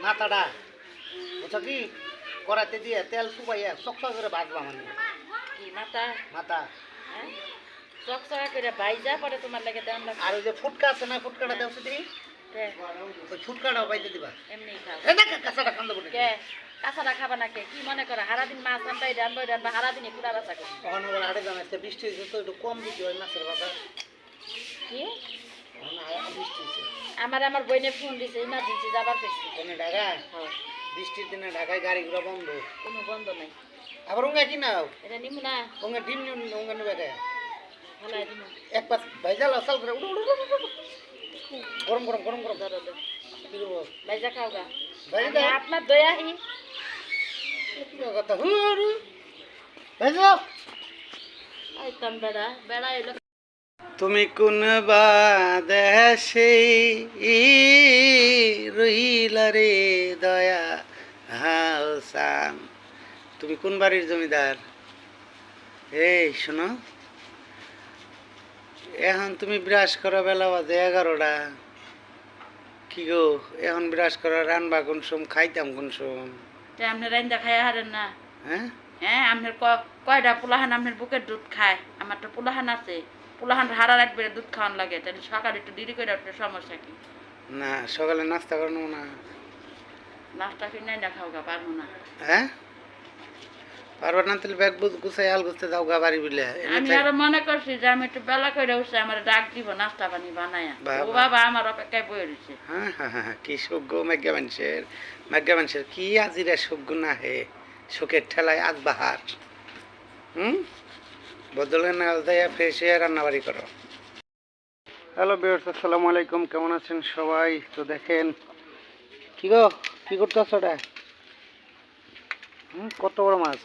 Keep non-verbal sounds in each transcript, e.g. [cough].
মাথাটা বুঝছ কি? কড়াইতে দিয়ে তেল শুকাইয়া চকচক করে ভাজবা মানে। কি মাথা? মাথা। হ্যাঁ? চকচকা করে বাইজা পরে তোমার লাগে দাম লাগে আর ওই যে ফুটকা আছে না ফুটকাটা দেওয়া কে? ওই ফুটকাটাও বাইতে দিবা। এমনি খাও। কাঁচাটা কান্দ করে কে? কাঁচাটা খাবা না কে? কি মনে করো সারাদিন মাছ আনবাই রানবাই রানবা সারাদিনই কুড়া বাসা করি তখন আবার হাটে জানা আজকে বৃষ্টি হয়েছে তো একটু কম দিতে হয় মাছের বাজার। কি? বৃষ্টি হয়েছে আমার আমার বইনে ফোন দিছে ইমার্জেন্সি যাবার পেয়েছি এখানে ঢাকা? বৃষ্টির দিনে ঢাকায় গাড়িগুলো বন্ধ। কোনো বন্ধ নাই। আবার উঙ্গা কি নাও? এটা নিমু না। উঙ্গা ডিম নিউ উঙ্গা নেবে দিমু। এক পাশ ভাইজাল আসাল করে। [laughs] গরম গরম গরম গরম। বাইজা খাও গা। আপনার দয়াহি। কথা? হুরু। ভাইজাল আইতাম বেড়া বেড়া এলো তুমি কোন বাদেশে রহিলা রে দয়া হাসান তুমি কোন বাড়ির জমিদার? এই শোনো এখন তুমি বিরাজ করো বেলা বাজে এগারোটা। কি গো এখন বিরাজ করো রানবা কোন সোম খাইতাম কোন সোম? আপনি রাইন্দা খাইয়া হারেন না? হ্যাঁ? হ্যাঁ আপনার কয়টা পোলাহান আপনার বুকের দুধ খায়? আমার তো পোলাহান আছে। পোলাহান হারা রাখবে দুধ খাওয়ান লাগে তাহলে সকালে একটু দেরি করে উঠলে সমস্যা কি? না সকালে নাস্তা করো না। নাস্তা কি নাই না খাও গা পারব না। হ্যাঁ? পারবার না তাহলে ব্যাগ বুঝ গুছাই আল গুছতে যাও গা বাড়ি বিলে আমি আরও মনে করছি যে আমি একটু বেলা করে উঠছে আমার ডাক দিব নাস্তা পানি বানায়া। ও বাবা। আমার অপেক্ষায় বয়ে রয়েছে। হ্যাঁ হ্যাঁ হ্যাঁ কি সৌগ্য মেঘা মানুষের মেঘা মানুষের কি আজিরা সৌগ্য না হে শোকের ঠেলায় আজ বাহার হুম? বদলে না দেয়া ফ্রেশ হয়ে রান্নাবাড়ি করো। হ্যালো বিয়ার্স আসসালামু আলাইকুম কেমন আছেন সবাই? তো দেখেন কি গো কি করতেছ ওটা হুম কত বড় মাছ?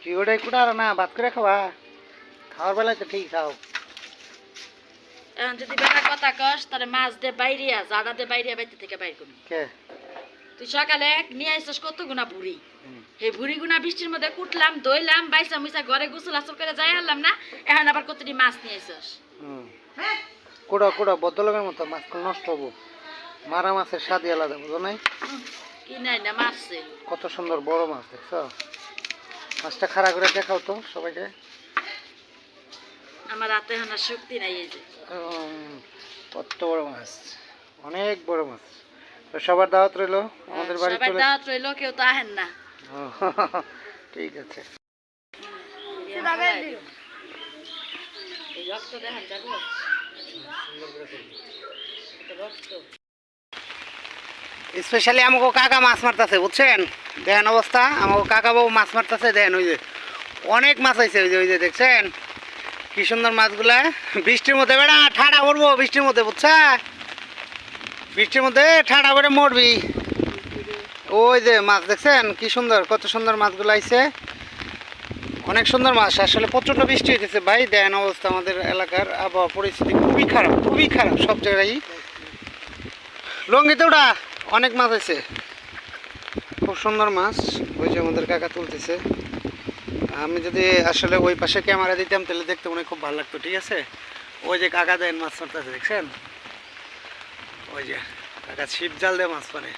কি ওটাই কুটার না ভাত করে খাবা? খাওয়ার বেলায় তো ঠিক খাও এখন যদি বেলা কথা কস তাহলে মাছ দে বাইরিয়া জাডা দে বাইরিয়া বাইতে থেকে বাইর করবি কে? তুই সকালে নিয়ে আইসস কত গুণা বুড়ি। এই বুড়ি গুণা বৃষ্টির মধ্যে কুটলাম দইলাম বাইসা মুইসা ঘরে গুসল আসল করে যাই আনলাম না এখন আবার কতটি মাছ নিয়ে আইসস? হুম। কুড়া কুড়া বদলের মতো মাছ নষ্ট হব। মারা মাছের স্বাদই আলাদা বুঝো নাই? কি নাই না মারছে। কত সুন্দর বড় মাছ দেখছ? মাছটা খাড়া করে দেখাও তো সবাইকে। আমার হাতে হানা শক্তি নাই এই যে। কত বড় মাছ অনেক বড় মাছ। তো সবার দাওয়াত রইল আমাদের বাড়ি চলে দাওয়াত রইল কেউ তো আহেন না। [laughs] ঠিক আছে। রক্ত দেখান যাব রক্ত স্পেশালি আমাকে কাকা মাছ মারতেছে বুঝছেন? দেখেন অবস্থা আমাকে কাকা বাবু মাছ মারতেছে দেখেন ওই যে অনেক মাছ আছে ওই যে ওই যে দেখছেন? কি সুন্দর মাছগুলা। বৃষ্টির মধ্যে বেড়া ঠাডা পড়ব বৃষ্টির মধ্যে বুঝছা বৃষ্টির মধ্যে ঠাডা পড়ে মরবি। ওই যে মাছ দেখছেন? কি সুন্দর, কত সুন্দর মাছগুলো আইছে। অনেক সুন্দর মাছ, আসলে প্রচণ্ড বৃষ্টি হইতেছে। ভাই, দেন অবস্থা আমাদের এলাকার আবহাওয়া পরিস্থিতি খুবই খারাপ খুবই খারাপ সব জায়গায়। লঙ্গিতে ওটা অনেক মাছ আছে খুব সুন্দর মাছ, ওই যে আমাদের কাকা তুলতেছে। আমি যদি আসলে ওই পাশে ক্যামেরা দিতাম, তাহলে দেখতে মনে খুব ভালো লাগতো, ঠিক আছে? ওই যে কাকা দেন মাছ মারতেছে দেখছেন? ওই যে কাকা ছিপ জাল দিয়ে মাছ মারে